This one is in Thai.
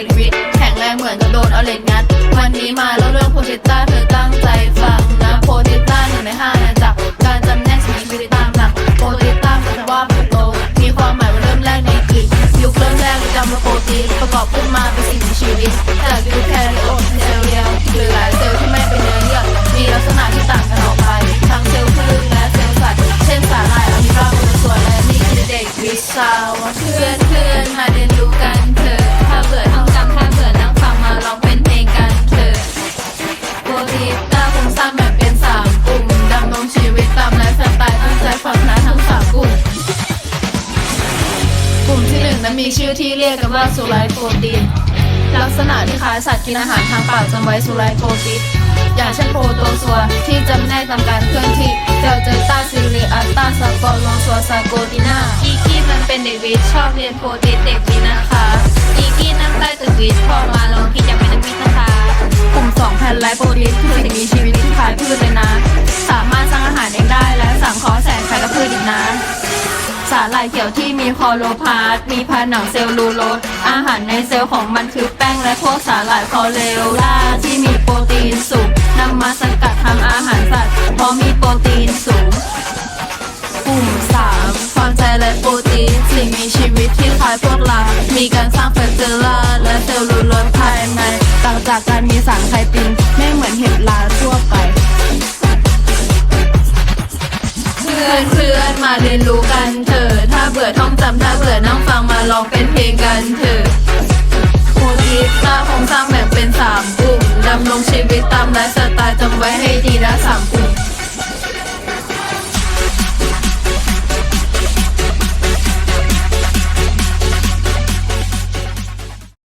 ็กวิทแข็งแรงเหมือนกับโดนเอาเหล็กงัด วันนี้มาเล่าเรื่องโพธิต้าเธอตั้งใจฟังนะโพธิต้าหนึ่งในห้านะจากการจำแนกสิ่งมีชีวิตตามหลักโพธิต้าแปลว่าโตมีความหมายว่าเริ่มแรกในกรีกยุคเริ่มแรกจำว่าโปรตีนประกอบขึ้นมาเป็นสิ่งมีชีวิตจากยูแคริโอตเซลล์เดียวหรือหลายเซลล์ที่ไม่เป็นเนื้อเยื่อมีลักษณะที่ต่างกันออกไปทั้งเซลล์พืชและเซลล์สัตว์เช่นสาหร่ายอะมิบาโปรโซและนี่คือเด็กวิชาวเพื่อน นั้นมีชื่อที่เรียกกันว่าซูไลโปรตีน ลักษณะที่คล้ายสัตว์กินอาหารทางปากจำไว้ซูไลโปรตีน อย่างเช่นโปรโตซัวที่จำแนกตามการเคลื่อนที่เดลเจอต้าซิลิอัตตาสกอลงซัวซาโกตินาอีกี้มันเป็นเด็กวิทย์ชอบเรียนโปรตีนเด็กวิทย์นะคะอีกี้นั่งใต้ตึกวิทย์พอมาลองคิดอยากเป็นนักวิทย์นะคะกลุ่มสองแผ่นไลโปรตีนคือสิ่งมีชีวิตที่คล้ายพืชเลยนะ สาหร่ายเขียวที่มีคอโลพาสมีผนังเซลลูโลสอาหารในเซลล์ของมันคือแป้งและพวกสาหร่ายคอเลลล่าที่มีโปรตีนสูงนำมาสกัดทำอาหารสัตว์เพราะมีโปรตีนสูงกลุ่มสามความใจและโปรตีนสิ่งมีชีวิตที่คล้ายพวกเรา มีการสร้างเฟสเจอร์ อนเพื่อนมาเรียนรู้กันเถอะถ้าเบื่อท่องจำถ้าเบื่อนั่งฟังมาลองเป็นเพลงกันเถอะโพธิตาคงสร้างแบ่งเป็นสามกลุ่มดำรงชีวิตตามไลฟ์สไตล์จำไว้ให้ดีนะสามกลุ่ม